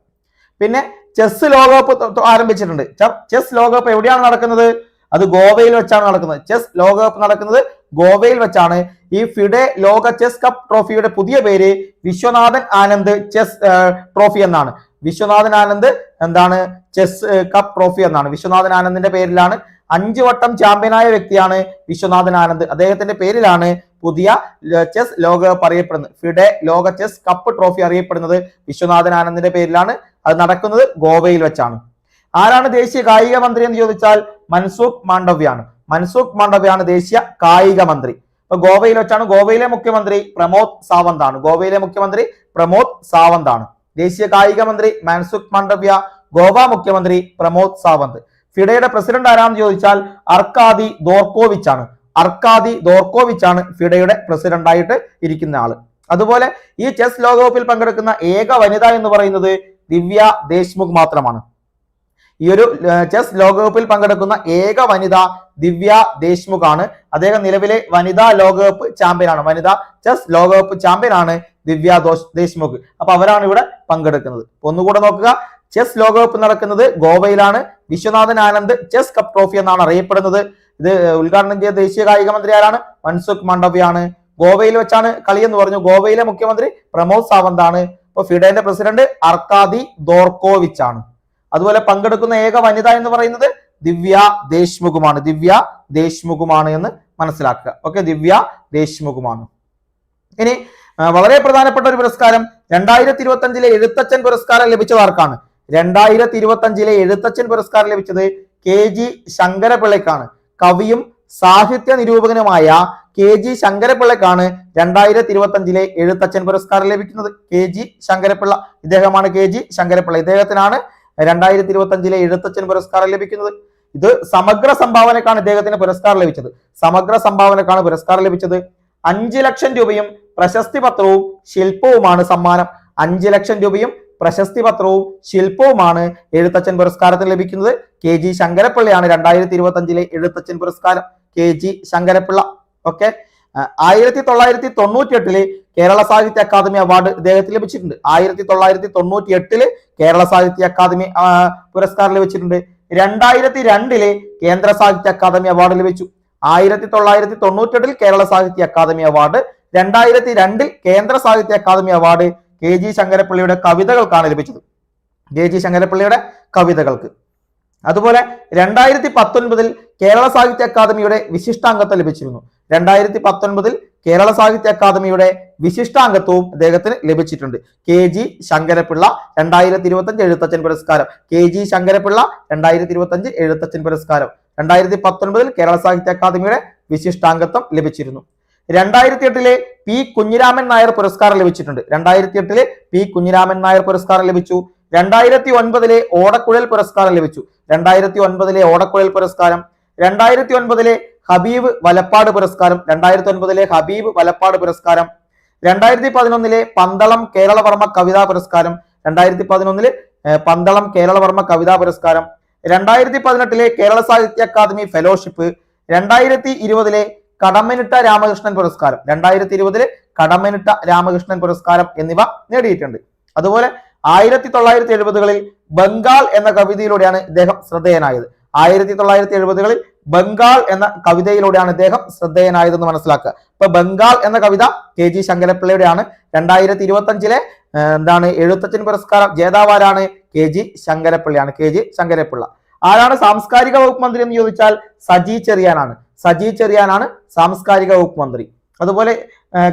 Speaker 1: പിന്നെ ചെസ് ലോകകപ്പ് ആരംഭിച്ചിട്ടുണ്ട് ചെസ് ലോകകപ്പ് എവിടെയാണ് നടക്കുന്നത് അത് ഗോവയിൽ വെച്ചാണ് നടക്കുന്നത് ചെസ് ലോകകപ്പ് നടക്കുന്നത് ഗോവയിൽ വെച്ചാണ് ഈ ഫിഡെ ലോക ചെസ് കപ്പ് ട്രോഫിയുടെ പുതിയ പേര് വിശ്വനാഥൻ ആനന്ദ് ചെസ് ട്രോഫി എന്നാണ് വിശ്വനാഥൻ ആനന്ദ് എന്താണ് ചെസ് കപ്പ് ട്രോഫി എന്നാണ് വിശ്വനാഥൻ ആനന്ദിന്റെ പേരിലാണ് അഞ്ചു വട്ടം ചാമ്പ്യനായ വ്യക്തിയാണ് വിശ്വനാഥൻ ആനന്ദ് അദ്ദേഹത്തിന്റെ പേരിലാണ് പുതിയ ചെസ് ലോകകപ്പ് അറിയപ്പെടുന്നത് ഫിഡെ ലോക ചെസ് കപ്പ് ട്രോഫി അറിയപ്പെടുന്നത് വിശ്വനാഥൻ ആനന്ദിന്റെ പേരിലാണ് അത് നടക്കുന്നത് ഗോവയിൽ വെച്ചാണ് ആരാണ് ദേശീയ കായിക മന്ത്രി എന്ന് ചോദിച്ചാൽ മൻസൂഖ് മാണ്ഡവ്യാണ് മൻസൂഖ് മാണ്ഡവ്യാണ് ദേശീയ കായിക മന്ത്രി ഇപ്പൊ ഗോവയിൽ വെച്ചാണ് ഗോവയിലെ മുഖ്യമന്ത്രി പ്രമോദ് സാവന്ത് ആണ് ഗോവയിലെ മുഖ്യമന്ത്രി പ്രമോദ് സാവന്ത് ആണ് ദേശീയ കായിക മന്ത്രി മൻസുഖ് മാണ്ഡവ്യ ഗോവ മുഖ്യമന്ത്രി പ്രമോദ് സാവന്ത് ഫിഡയുടെ പ്രസിഡന്റ് ആരാണെന്ന് ചോദിച്ചാൽ അർക്കാദി ദോർക്കോവിച്ച് ആണ് അർക്കാദി ദോർക്കോവിച്ച് ആണ് ഫിഡയുടെ പ്രസിഡന്റായിട്ട് ഇരിക്കുന്ന ആള് അതുപോലെ ഈ ചെസ് ലോകകപ്പിൽ പങ്കെടുക്കുന്ന ഏക വനിത എന്ന് പറയുന്നത് ദിവ്യ ദേശ്മുഖ് മാത്രമാണ് ഈ ഒരു ചെസ് ലോകകപ്പിൽ പങ്കെടുക്കുന്ന ഏക വനിത ദിവ്യ ദേശ്മുഖ് ആണ് അദ്ദേഹം നിലവിലെ വനിതാ ലോകകപ്പ് ചാമ്പ്യനാണ് വനിതാ ചെസ് ലോകകപ്പ് ചാമ്പ്യനാണ് ദിവ്യ ദേശ്മുഖ് അപ്പൊ അവരാണ് ഇവിടെ പങ്കെടുക്കുന്നത് ഒന്നുകൂടെ നോക്കുക ചെസ് ലോകകപ്പ് നടക്കുന്നത് ഗോവയിലാണ് Viswanathan Anand chess cup trophy എന്നാണ് അറിയപ്പെടുന്നത് ഇത് ഉദ്ഘാടനം ചെയ്ത ദേശീയ കായിക മന്ത്രി ആരാണ് മൻസുഖ് മാണ്ഡവ്യാണ് ഗോവയിൽ വെച്ചാണ് കളിയെന്ന് പറഞ്ഞു ഗോവയിലെ മുഖ്യമന്ത്രി പ്രമോദ് സാവന്താണ് അപ്പൊ ഫിഡേന്റെ പ്രസിഡന്റ് അർക്കാദി ദോർക്കോവിച്ച് ആണ് അതുപോലെ പങ്കെടുക്കുന്ന ഏക വനിത എന്ന് പറയുന്നത് ദിവ്യ ദേശ്മുഖുമാണ് ദിവ്യ ദേശ്മുഖുമാണ് എന്ന് മനസ്സിലാക്കുക ഓക്കെ ദിവ്യ ദേശ്മുഖുമാണ് ഇനി വളരെ പ്രധാനപ്പെട്ട ഒരു പുരസ്കാരം രണ്ടായിരത്തി ഇരുപത്തി അഞ്ചിലെ എഴുത്തച്ഛൻ പുരസ്കാരം ലഭിച്ചത് ആർക്കാണ് രണ്ടായിരത്തി ഇരുപത്തി അഞ്ചിലെ എഴുത്തച്ഛൻ പുരസ്കാരം ലഭിച്ചത് കെ ജി ശങ്കരപിള്ളയ്ക്കാണ് കവിയും സാഹിത്യ നിരൂപകനുമായ കെ ജി ശങ്കരപ്പിള്ളക്കാണ് രണ്ടായിരത്തി ഇരുപത്തി അഞ്ചിലെ എഴുത്തച്ഛൻ പുരസ്കാരം ലഭിക്കുന്നത് കെ ജി ശങ്കരപ്പിള്ള ഇദ്ദേഹമാണ് കെ ജി ശങ്കരപ്പിള്ള ഇദ്ദേഹത്തിനാണ് രണ്ടായിരത്തി ഇരുപത്തി അഞ്ചിലെ എഴുത്തച്ഛൻ പുരസ്കാരം ലഭിക്കുന്നത് ഇത് സമഗ്ര സംഭാവനക്കാണ് ഇദ്ദേഹത്തിന് പുരസ്കാരം ലഭിച്ചത് സമഗ്ര സംഭാവനക്കാണ് പുരസ്കാരം ലഭിച്ചത് അഞ്ച് ലക്ഷം രൂപയും പ്രശസ്തി പത്രവും ശില്പവുമാണ് സമ്മാനം അഞ്ച് ലക്ഷം രൂപയും പ്രശസ്തി പത്രവും ശില്പവുമാണ് എഴുത്തച്ഛൻ പുരസ്കാരത്തിന് ലഭിക്കുന്നത് കെ ജി ശങ്കരപ്പിള്ളയാണ് രണ്ടായിരത്തി ഇരുപത്തി അഞ്ചിലെ എഴുത്തച്ഛൻ പുരസ്കാരം കെ ജി ശങ്കരപ്പിള്ള ഓക്കെ ആയിരത്തി തൊള്ളായിരത്തി തൊണ്ണൂറ്റി എട്ടില് കേരള സാഹിത്യ അക്കാദമി അവാർഡ് ഇദ്ദേഹത്തിന് ലഭിച്ചിട്ടുണ്ട് ആയിരത്തി തൊള്ളായിരത്തി തൊണ്ണൂറ്റി എട്ടില് കേരള സാഹിത്യ അക്കാദമി പുരസ്കാരം ലഭിച്ചിട്ടുണ്ട് രണ്ടായിരത്തി രണ്ടില് കേന്ദ്ര സാഹിത്യ അക്കാദമി അവാർഡ് ലഭിച്ചു ആയിരത്തി തൊള്ളായിരത്തി എട്ടിൽ കേരള സാഹിത്യ അക്കാദമി അവാർഡ് രണ്ടായിരത്തി രണ്ടിൽ Kendra Sahitya academy award K G ശങ്കരപ്പള്ളിയുടെ കവിതകൾക്കാണ് ലഭിച്ചത് കെ ജി ശങ്കരപ്പള്ളിയുടെ കവിതകൾക്ക് അതുപോലെ രണ്ടായിരത്തി പത്തൊൻപതിൽ കേരള സാഹിത്യ അക്കാദമിയുടെ വിശിഷ്ടാംഗത്വം ലഭിച്ചിരുന്നു രണ്ടായിരത്തി പത്തൊൻപതിൽ കേരള സാഹിത്യ അക്കാദമിയുടെ വിശിഷ്ടാംഗത്വവും അദ്ദേഹത്തിന് ലഭിച്ചിട്ടുണ്ട് കെ ജി ശങ്കരപിള്ള രണ്ടായിരത്തി ഇരുപത്തഞ്ച് എഴുത്തച്ഛൻ പുരസ്കാരം കെ ജി ശങ്കരപിള്ള രണ്ടായിരത്തി ഇരുപത്തഞ്ച് എഴുത്തച്ഛൻ പുരസ്കാരം രണ്ടായിരത്തി പത്തൊൻപതിൽ കേരള സാഹിത്യ അക്കാദമിയുടെ വിശിഷ്ടാംഗത്വം ലഭിച്ചിരുന്നു രണ്ടായിരത്തി എട്ടിലെ പി കുഞ്ഞിരാമൻ നായർ പുരസ്കാരം ലഭിച്ചിട്ടുണ്ട് രണ്ടായിരത്തി എട്ടിലെ പി കുഞ്ഞിരാമൻ നായർ പുരസ്കാരം ലഭിച്ചു രണ്ടായിരത്തി ഒൻപതിലെ ഓടക്കുഴൽ പുരസ്കാരം ലഭിച്ചു രണ്ടായിരത്തി ഒൻപതിലെ ഓടക്കുഴൽ പുരസ്കാരം രണ്ടായിരത്തി ഒൻപതിലെ ഹബീബ് വലപ്പാട് പുരസ്കാരം രണ്ടായിരത്തി ഒൻപതിലെ ഹബീബ് വലപ്പാട് പുരസ്കാരം രണ്ടായിരത്തി പതിനൊന്നിലെ പന്തളം കേരളവർമ്മ കവിതാ പുരസ്കാരം രണ്ടായിരത്തി പതിനൊന്നില് പന്തളം കേരളവർമ്മ കവിതാ പുരസ്കാരം രണ്ടായിരത്തി പതിനെട്ടിലെ കേരള സാഹിത്യ അക്കാദമി ഫെലോഷിപ്പ് രണ്ടായിരത്തി ഇരുപതിലെ കടമ്മനിട്ട രാമകൃഷ്ണൻ പുരസ്കാരം രണ്ടായിരത്തി ഇരുപതില് കടമ്മനിട്ട രാമകൃഷ്ണൻ പുരസ്കാരം എന്നിവ നേടിയിട്ടുണ്ട് അതുപോലെ ആയിരത്തി തൊള്ളായിരത്തി എഴുപതുകളിൽ ബംഗാൾ എന്ന കവിതയിലൂടെയാണ് ഇദ്ദേഹം ശ്രദ്ധേയനായത് ആയിരത്തി തൊള്ളായിരത്തി എഴുപതുകളിൽ ബംഗാൾ എന്ന കവിതയിലൂടെയാണ് ഇദ്ദേഹം ശ്രദ്ധേയനായതെന്ന് മനസ്സിലാക്കുക ഇപ്പൊ ബംഗാൾ എന്ന കവിത കെ ജി ശങ്കരപ്പിള്ളയുടെയാണ് രണ്ടായിരത്തി ഇരുപത്തി അഞ്ചിലെ എന്താണ് എഴുത്തച്ഛൻ പുരസ്കാരം ജേതാവാരാണ് കെ ജി ശങ്കരപ്പിള്ളയാണ് കെ ജി ശങ്കരപ്പിള്ള ആരാണ് സാംസ്കാരിക വകുപ്പ് മന്ത്രി എന്ന് ചോദിച്ചാൽ സജി ചെറിയാനാണ് സജി ചെറിയാനാണ് സാംസ്കാരിക വകുപ്പ് മന്ത്രി അതുപോലെ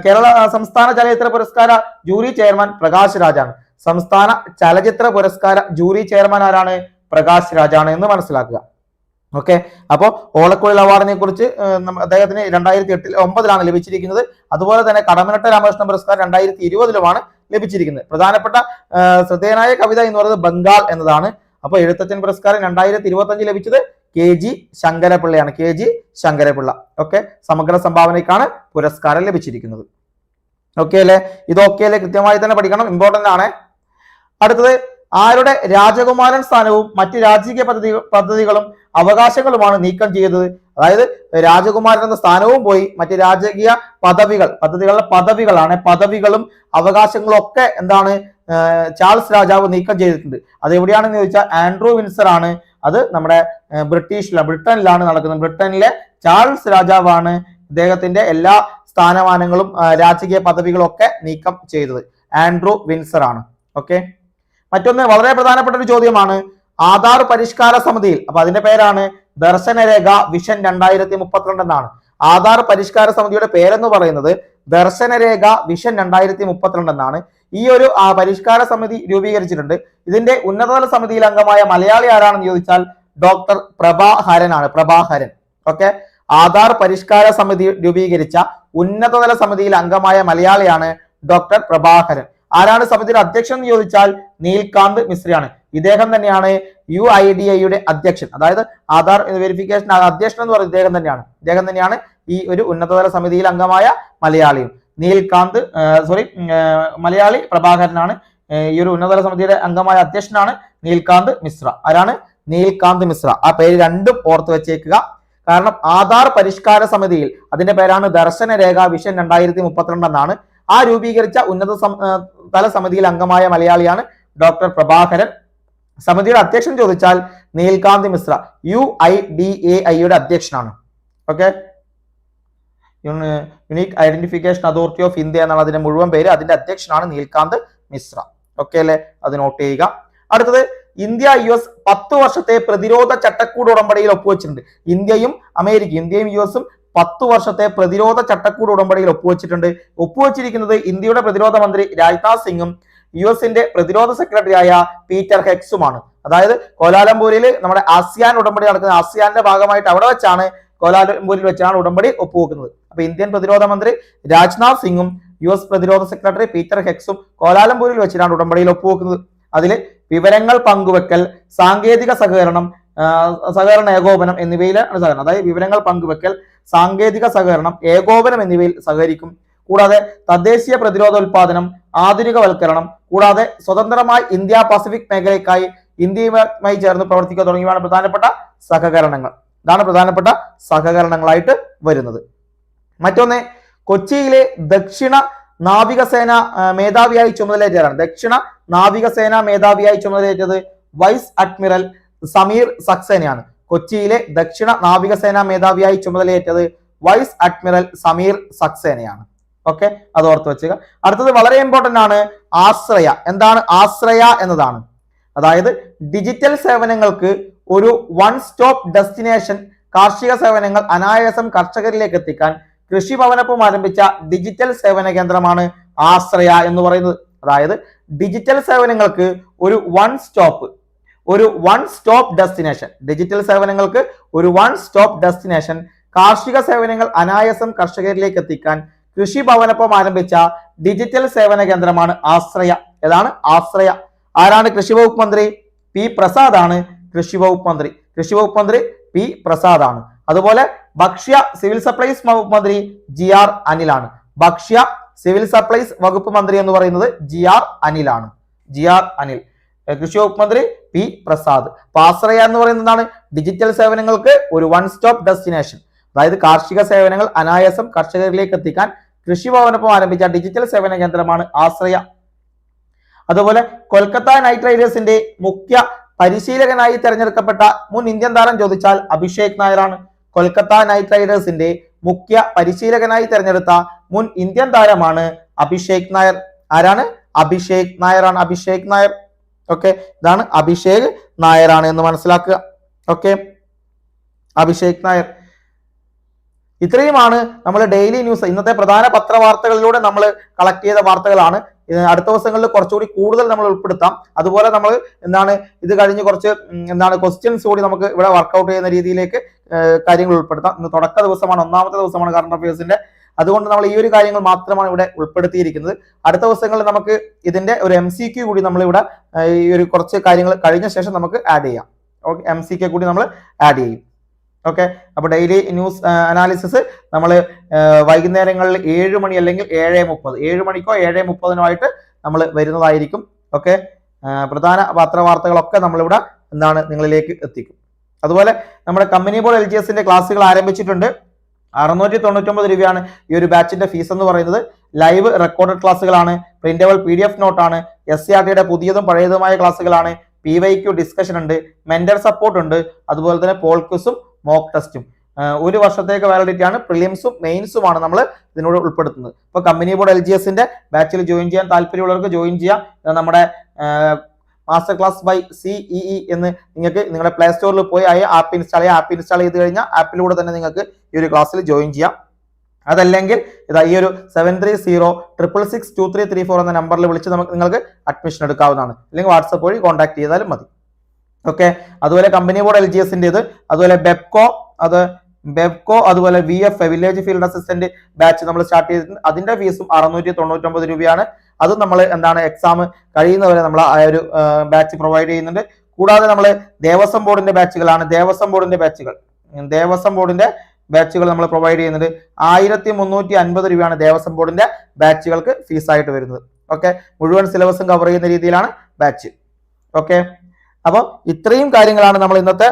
Speaker 1: കേരള സംസ്ഥാന ചലച്ചിത്ര പുരസ്കാര ജൂറി ചെയർമാൻ പ്രകാശ് രാജാണ് സംസ്ഥാന ചലച്ചിത്ര പുരസ്കാര ജൂറി ചെയർമാൻ ആരാണ് പ്രകാശ് രാജാണ് എന്ന് മനസ്സിലാക്കുക ഓക്കെ അപ്പോൾ ഓളക്കുഴൽ അവാർഡിനെ കുറിച്ച് അദ്ദേഹത്തിന് രണ്ടായിരത്തി എട്ടിൽ ഒമ്പതിലാണ് ലഭിച്ചിരിക്കുന്നത് അതുപോലെ തന്നെ കടമനട്ട രാമകൃഷ്ണ പുരസ്കാരം രണ്ടായിരത്തി ഇരുപതിലുമാണ് ലഭിച്ചിരിക്കുന്നത് പ്രധാനപ്പെട്ട ശ്രദ്ധേയനായ കവിത എന്ന് പറയുന്നത് ബംഗാൾ എന്നതാണ് അപ്പോൾ എഴുത്തച്ഛൻ പുരസ്കാരം രണ്ടായിരത്തി ഇരുപത്തഞ്ച് ലഭിച്ചത് കെ ജി ശങ്കരപിള്ളയാണ് കെ ജി ശങ്കരപിള്ള ഓക്കെ സമഗ്ര സംഭാവനയ്ക്കാണ് പുരസ്കാരം ലഭിച്ചിരിക്കുന്നത് ഓക്കെ അല്ലേ ഇതൊക്കെ അല്ലേ കൃത്യമായി തന്നെ പഠിക്കണം ഇമ്പോർട്ടൻ്റ് ആണ് അടുത്തത് ആരുടെ രാജകുമാരൻ സ്ഥാനവും മറ്റ് രാജകീയ പദ്ധതി പദ്ധതികളും അവകാശങ്ങളുമാണ് നീക്കം ചെയ്തത് അതായത് രാജകുമാരൻ എന്ന സ്ഥാനവും പോയി മറ്റ് രാജകീയ പദവികൾ പദ്ധതികളുടെ പദവികളാണ് പദവികളും അവകാശങ്ങളും ഒക്കെ എന്താണ് ചാൾസ് രാജാവ് നീക്കം ചെയ്തിട്ടുണ്ട് അത് എവിടെയാണെന്ന് ചോദിച്ചാൽ ആൻഡ്രൂ വിൻസർ ആണ് അത് നമ്മുടെ ബ്രിട്ടീഷിലാണ് ബ്രിട്ടനിലാണ് നടക്കുന്നത് ബ്രിട്ടനിലെ ചാൾസ് രാജാവാണ് ഇദ്ദേഹത്തിന്റെ എല്ലാ സ്ഥാനമാനങ്ങളും രാജകീയ പദവികളും ഒക്കെ നീക്കം ചെയ്തത് ആൻഡ്രൂ വിൻസർ ആണ് ഓക്കെ മറ്റൊന്ന് വളരെ പ്രധാനപ്പെട്ട ഒരു ചോദ്യമാണ് ആധാർ പരിഷ്കാര സമിതിയിൽ അപ്പൊ അതിന്റെ പേരാണ് ദർശനരേഖ വിഷൻ രണ്ടായിരത്തി മുപ്പത്തിരണ്ട് എന്നാണ് ആധാർ പരിഷ്കാര സമിതിയുടെ പേരെന്ന് പറയുന്നത് ദർശനരേഖ വിഷൻ രണ്ടായിരത്തി മുപ്പത്തിരണ്ട് എന്നാണ് ഈ ഒരു പരിഷ്കാര സമിതി രൂപീകരിച്ചിട്ടുണ്ട് ഇതിന്റെ ഉന്നതതല സമിതിയിൽ അംഗമായ മലയാളി ആരാണെന്ന് ചോദിച്ചാൽ ഡോക്ടർ പ്രഭാഹരനാണ് പ്രഭാഹരൻ ഓക്കെ ആധാർ പരിഷ്കാര സമിതി രൂപീകരിച്ച ഉന്നതതല സമിതിയിൽ അംഗമായ മലയാളിയാണ് ഡോക്ടർ പ്രഭാഹരൻ ആരാണ് സമിതിയുടെ അധ്യക്ഷൻ എന്ന് ചോദിച്ചാൽ നീൽകാന്ത് മിശ്രയാണ് ഇദ്ദേഹം തന്നെയാണ് യു ഐ ഡി ഐയുടെ അധ്യക്ഷൻ അതായത് ആധാർ വെരിഫിക്കേഷൻ അധ്യക്ഷൻ എന്ന് പറയുന്നത് ഇദ്ദേഹം തന്നെയാണ് ഇദ്ദേഹം തന്നെയാണ് ഈ ഒരു ഉന്നതതല സമിതിയിൽ അംഗമായ മലയാളിയും നീൽകാന്ത് സോറി മലയാളി പ്രഭാകരനാണ് ഈ ഒരു ഉന്നതതല സമിതിയുടെ അംഗമായ അധ്യക്ഷനാണ് നീൽകാന്ത് മിശ്ര ആരാണ് നീൽകാന്ത് മിശ്ര ആ പേര് രണ്ടും ഓർത്ത് വെച്ചേക്കുക കാരണം ആധാർ പരിഷ്കാര സമിതിയിൽ അതിന്റെ പേരാണ് ദർശന രേഖ വിഷൻ രണ്ടായിരത്തി മുപ്പത്തിരണ്ട് എന്നാണ് ആ രൂപീകരിച്ച ഉന്നത തല സമിതിയിൽ അംഗമായ മലയാളിയാണ് ഡോക്ടർ പ്രഭാകരൻ സമിതിയുടെ അധ്യക്ഷൻ ചോദിച്ചാൽ Neelkanthi Mishra U I D A ഐയുടെ അധ്യക്ഷനാണ് okay unique identification authority of India എന്നാണ് അതിന്റെ മുഴുവൻ പേര് അതിന്റെ അധ്യക്ഷനാണ് നീൽകാന്ത് മിശ്ര ഓക്കെ അല്ലെ അത് നോട്ട് ചെയ്യുക അടുത്തത് ഇന്ത്യ യു എസ് പത്ത് വർഷത്തെ പ്രതിരോധ ചട്ടക്കൂട് ഉടമ്പടിയിൽ ഒപ്പുവെച്ചിട്ടുണ്ട് ഇന്ത്യയും അമേരിക്ക ഇന്ത്യയും യു എസും പത്ത് വർഷത്തെ പ്രതിരോധ ചട്ടക്കൂട് ഉടമ്പടിയിൽ ഒപ്പുവെച്ചിട്ടുണ്ട് ഒപ്പുവെച്ചിരിക്കുന്നത് ഇന്ത്യയുടെ പ്രതിരോധ മന്ത്രി രാജ്നാഥ് സിംഗും യു എസിന്റെ പ്രതിരോധ ആയ പീറ്റർ ഹെക്സുമാണ് അതായത് കോലാലംപൂരിൽ നമ്മുടെ ആസിയാൻ ഉടമ്പടി നടക്കുന്ന ആസിയാന്റെ ഭാഗമായിട്ട് അവിടെ വെച്ചാണ് കോലാലംപൂരിൽ വെച്ചാണ് ഉടമ്പടി ഒപ്പുവെക്കുന്നത് അപ്പൊ ഇന്ത്യൻ പ്രതിരോധ മന്ത്രി രാജ്നാഥ് സിംഗും യു എസ് പ്രതിരോധ സെക്രട്ടറി പീറ്റർ ഹെക്സും കോലാലംപൂരിൽ വെച്ചിട്ടാണ് ഉടമ്പടിയിൽ ഒപ്പുവെക്കുന്നത് അതിൽ വിവരങ്ങൾ പങ്കുവെക്കൽ സാങ്കേതിക സഹകരണം സഹകരണ ഏകോപനം എന്നിവയിലാണ് സഹകരണം അതായത് വിവരങ്ങൾ പങ്കുവെക്കൽ സാങ്കേതിക സഹകരണം ഏകോപനം എന്നിവയിൽ സഹകരിക്കും കൂടാതെ തദ്ദേശീയ പ്രതിരോധ ഉൽപാദനം ആധുനികവൽക്കരണം കൂടാതെ സ്വതന്ത്രമായി ഇന്ത്യ പസഫിക് മേഖലയ്ക്കായി ഇന്ത്യയുമായി ചേർന്ന് പ്രവർത്തിക്കുക തുടങ്ങിയവയാണ് പ്രധാനപ്പെട്ട സഹകരണങ്ങൾ ഇതാണ് പ്രധാനപ്പെട്ട സഹകരണങ്ങളായിട്ട് വരുന്നത് മറ്റൊന്ന് കൊച്ചിയിലെ ദക്ഷിണ നാവികസേന മേധാവിയായി ചുമതലയേറ്റതാണ് ദക്ഷിണ നാവികസേന മേധാവിയായി ചുമതലയേറ്റത് വൈസ് അഡ്മിറൽ സമീർ സക്സേനയാണ് കൊച്ചിയിലെ ദക്ഷിണ നാവികസേന മേധാവിയായി ചുമതലയേറ്റത് വൈസ് അഡ്മിറൽ സമീർ സക്സേനയാണ് ഓക്കെ അത് ഓർത്ത് വെച്ചുക അടുത്തത് വളരെ ഇമ്പോർട്ടൻ്റ് ആണ് ആശ്രയ എന്താണ് ആശ്രയ എന്നതാണ് അതായത് ഡിജിറ്റൽ സേവനങ്ങൾക്ക് ഒരു വൺ സ്റ്റോപ്പ് ഡെസ്റ്റിനേഷൻ കാർഷിക സേവനങ്ങൾ അനായാസം കർഷകരിലേക്ക് എത്തിക്കാൻ കൃഷി ഭവനപ്പും ആരംഭിച്ച ഡിജിറ്റൽ സേവന കേന്ദ്രമാണ് ആശ്രയ എന്ന് പറയുന്നത് അതായത് ഡിജിറ്റൽ സേവനങ്ങൾക്ക് ഒരു വൺ സ്റ്റോപ്പ് ഒരു വൺ സ്റ്റോപ്പ് ഡെസ്റ്റിനേഷൻ ഡിജിറ്റൽ സേവനങ്ങൾക്ക് ഒരു വൺ സ്റ്റോപ്പ് ഡെസ്റ്റിനേഷൻ കാർഷിക സേവനങ്ങൾ അനായാസം കർഷകരിലേക്ക് എത്തിക്കാൻ കൃഷിഭവനൊപ്പം ആരംഭിച്ച ഡിജിറ്റൽ സേവന കേന്ദ്രമാണ് ആശ്രയ ഏതാണ് ആശ്രയ ആരാണ് കൃഷി വകുപ്പ് മന്ത്രി പി പ്രസാദ് ആണ് കൃഷി വകുപ്പ് മന്ത്രി കൃഷി വകുപ്പ് മന്ത്രി പി പ്രസാദ് ആണ് അതുപോലെ ഭക്ഷ്യ സിവിൽ സപ്ലൈസ് വകുപ്പ് മന്ത്രി ജി ആർ അനിലാണ് ഭക്ഷ്യ സിവിൽ സപ്ലൈസ് വകുപ്പ് മന്ത്രി എന്ന് പറയുന്നത് ജി ആർ അനിലാണ് ജി ആർ അനിൽ കൃഷി വകുപ്പ് മന്ത്രി പി പ്രസാദ് അപ്പൊ ആശ്രയ എന്ന് പറയുന്നതാണ് ഡിജിറ്റൽ സേവനങ്ങൾക്ക് ഒരു വൺ സ്റ്റോപ്പ് ഡെസ്റ്റിനേഷൻ അതായത് കാർഷിക സേവനങ്ങൾ അനായാസം കർഷകരിലേക്ക് എത്തിക്കാൻ കൃഷിഭവനൊപ്പം ആരംഭിച്ച ഡിജിറ്റൽ സേവന കേന്ദ്രമാണ് ആശ്രയ അതുപോലെ കൊൽക്കത്ത നൈറ്റ് റൈഡേഴ്സിന്റെ മുഖ്യ പരിശീലകനായി തെരഞ്ഞെടുക്കപ്പെട്ട മുൻ ഇന്ത്യൻ താരം ചോദിച്ചാൽ അഭിഷേക് നായരാണ് കൊൽക്കത്ത നൈറ്റ് റൈഡേഴ്സിന്റെ മുഖ്യ പരിശീലകനായി തെരഞ്ഞെടുത്ത മുൻ ഇന്ത്യൻ താരമാണ് അഭിഷേക് നായർ ആരാണ് അഭിഷേക് നായരാണ് അഭിഷേക് നായർ ഓക്കെ ഇതാണ് അഭിഷേക് നായരാണ് എന്ന് മനസ്സിലാക്കുക ഓക്കെ അഭിഷേക് നായർ ഇത്രയുമാണ് നമ്മൾ ഡെയിലി ന്യൂസ് ഇന്നത്തെ പ്രധാന പത്രവാർത്തകളിലൂടെ നമ്മൾ കളക്ട് ചെയ്ത വാർത്തകളാണ് അടുത്ത ദിവസങ്ങളിൽ കുറച്ചുകൂടി കൂടുതൽ നമ്മൾ ഉൾപ്പെടുത്താം അതുപോലെ നമ്മൾ എന്താണ് ഇത് കഴിഞ്ഞ് കുറച്ച് എന്താണ് ക്വസ്റ്റ്യൻസ് കൂടി നമുക്ക് ഇവിടെ വർക്കൗട്ട് ചെയ്യുന്ന രീതിയിലേക്ക് കാര്യങ്ങൾ ഉൾപ്പെടുത്താം ഇന്ന് തുടക്ക ദിവസമാണ് ഒന്നാമത്തെ ദിവസമാണ് കറണ്ട് അഫയേഴ്സിന്റെ അതുകൊണ്ട് നമ്മൾ ഈ ഒരു കാര്യങ്ങൾ മാത്രമാണ് ഇവിടെ ഉൾപ്പെടുത്തിയിരിക്കുന്നത് അടുത്ത ദിവസങ്ങളിൽ നമുക്ക് ഇതിന്റെ ഒരു എം സി ക്യൂ കൂടി നമ്മളിവിടെ ഈ ഒരു കുറച്ച് കാര്യങ്ങൾ കഴിഞ്ഞ ശേഷം നമുക്ക് ആഡ് ചെയ്യാം ഓക്കെ എം സി കെ കൂടി നമ്മൾ ആഡ് ചെയ്യും ഓക്കെ അപ്പോൾ ഡെയിലി ന്യൂസ് അനാലിസിസ് നമ്മൾ വൈകുന്നേരങ്ങളിൽ ഏഴ് മണി അല്ലെങ്കിൽ ഏഴ് മുപ്പത് ഏഴ് മണിക്കോ ഏഴ് മുപ്പതിനോ ആയിട്ട് നമ്മൾ വരുന്നതായിരിക്കും ഓക്കെ പ്രധാന പത്രവാർത്തകളൊക്കെ നമ്മളിവിടെ എന്താണ് നിങ്ങളിലേക്ക് എത്തിക്കും അതുപോലെ നമ്മുടെ കമ്പനി ബോർഡ് എൽ ജി എസിന്റെ ക്ലാസ്സുകൾ ആരംഭിച്ചിട്ടുണ്ട് അറുന്നൂറ്റി തൊണ്ണൂറ്റൊമ്പത് രൂപയാണ് ഈ ഒരു ബാച്ചിന്റെ ഫീസ് എന്ന് പറയുന്നത് ലൈവ് റെക്കോർഡഡ് ക്ലാസ്സുകളാണ് പ്രിന്റബിൾ പി ഡി എഫ് നോട്ടാണ് എസ് സി ആർ ടിയുടെ പുതിയതും പഴയതുമായ ക്ലാസ്സുകളാണ് പി വൈ ക്യു ഡിസ്കഷൻ ഉണ്ട് മെന്റർ സപ്പോർട്ട് ഉണ്ട് അതുപോലെ തന്നെ പോൾക്കസും മോക്ക് ടെസ്റ്റും ഒരു വർഷത്തേക്ക് വാലിഡിറ്റി ആണ് പ്രിലിംസും മെയിൻസുമാണ് നമ്മൾ ഇതിനോട് ഉൾപ്പെടുത്തുന്നത് ഇപ്പോൾ കമ്പനി ബോർഡ് എൽ ജി എസിന്റെ ബാച്ചിൽ ജോയിൻ ചെയ്യാൻ താല്പര്യമുള്ളവർക്ക് ജോയിൻ ചെയ്യാം നമ്മുടെ മാസ്റ്റർ ക്ലാസ് ബൈ ഇ എന്ന് നിങ്ങൾക്ക് നിങ്ങളുടെ പ്ലേ സ്റ്റോറിൽ പോയി ആ ആപ്പ് ഇൻസ്റ്റാൾ ചെയ്യുക ആപ്പ് ഇൻസ്റ്റാൾ ചെയ്ത് കഴിഞ്ഞാൽ ആപ്പിലൂടെ തന്നെ നിങ്ങൾക്ക് ഈ ഒരു ക്ലാസ്സിൽ ജോയിൻ ചെയ്യാം അതല്ലെങ്കിൽ ഇതാ ഈ ഒരു seven three zero triple six two three three four എന്ന നമ്പറിൽ വിളിച്ച് നമുക്ക് നിങ്ങൾക്ക് അഡ്മിഷൻ എടുക്കാവുന്നതാണ് അല്ലെങ്കിൽ വാട്സപ്പ് വഴി കോൺടാക്ട് ചെയ്താലും മതി ഓക്കെ അതുപോലെ കമ്പനി ബോർഡ് എൽ ജി ഇത് അതുപോലെ ബെപ്കോ അത് ബെബ്കോ അതുപോലെ V F village field assistant batch നമ്മൾ സ്റ്റാർട്ട് ചെയ്തിട്ടുണ്ട് അതിന്റെ ഫീസും അറുന്നൂറ്റി തൊണ്ണൂറ്റൊമ്പത് രൂപയാണ് അതും നമ്മൾ എന്താണ് എക്സാം കഴിയുന്നവരെ നമ്മൾ ആ ഒരു ബാച്ച് പ്രൊവൈഡ് ചെയ്യുന്നുണ്ട് കൂടാതെ നമ്മൾ ദേവസ്വം ബോർഡിന്റെ ബാച്ചുകളാണ് ദേവസ്വം ബോർഡിന്റെ ബാച്ചുകൾ ദേവസ്വം ബോർഡിന്റെ ബാച്ചുകൾ നമ്മൾ പ്രൊവൈഡ് ചെയ്യുന്നുണ്ട് ആയിരത്തി മുന്നൂറ്റി അൻപത് രൂപയാണ് ദേവസ്വം ബോർഡിന്റെ ബാച്ചുകൾക്ക് ഫീസായിട്ട് വരുന്നത് ഓക്കെ മുഴുവൻ സിലബസും കവർ ചെയ്യുന്ന രീതിയിലാണ് ബാച്ച് ഓക്കെ അപ്പോൾ ഇത്രയും കാര്യങ്ങളാണ് നമ്മൾ ഇന്നത്തെ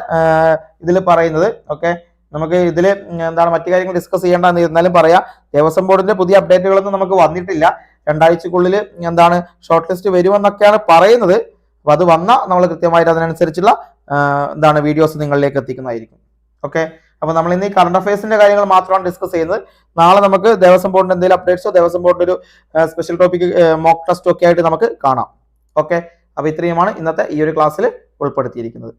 Speaker 1: ഇതിൽ പറയുന്നത് ഓക്കെ നമുക്ക് ഇതിൽ എന്താണ് മറ്റു കാര്യങ്ങൾ ഡിസ്കസ് എന്ന് ഇരുന്നാലും പറയാം ദേവസ്വം ബോർഡിന്റെ പുതിയ അപ്ഡേറ്റുകളൊന്നും നമുക്ക് വന്നിട്ടില്ല രണ്ടാഴ്ചക്കുള്ളിൽ എന്താണ് ഷോർട്ട് ലിസ്റ്റ് വരുമെന്നൊക്കെയാണ് പറയുന്നത് അപ്പോൾ അത് വന്നാൽ നമ്മൾ കൃത്യമായിട്ട് അതിനനുസരിച്ചുള്ള എന്താണ് വീഡിയോസ് നിങ്ങളിലേക്ക് എത്തിക്കുന്നതായിരിക്കും ഓക്കെ അപ്പോൾ നമ്മൾ ഇന്ന് ഈ കറണ്ട് അഫയേഴ്സിന്റെ കാര്യങ്ങൾ മാത്രമാണ് ഡിസ്കസ് ചെയ്യുന്നത് നാളെ നമുക്ക് ദേവസ്വം ബോർഡിന്റെ എന്തെങ്കിലും അപ്ഡേറ്റ്സോ ദേവസ്വം ബോർഡിന്റെ ഒരു സ്പെഷ്യൽ ടോപ്പിക് മോക്ക് ടെസ്റ്റോ ഒക്കെ ആയിട്ട് നമുക്ക് കാണാം ഓക്കെ അപ്പോൾ ഇത്രയുമാണ് ഇന്നത്തെ ഈ ഒരു ക്ലാസ്സിൽ ഉൾപ്പെടുത്തിയിരിക്കുന്നത്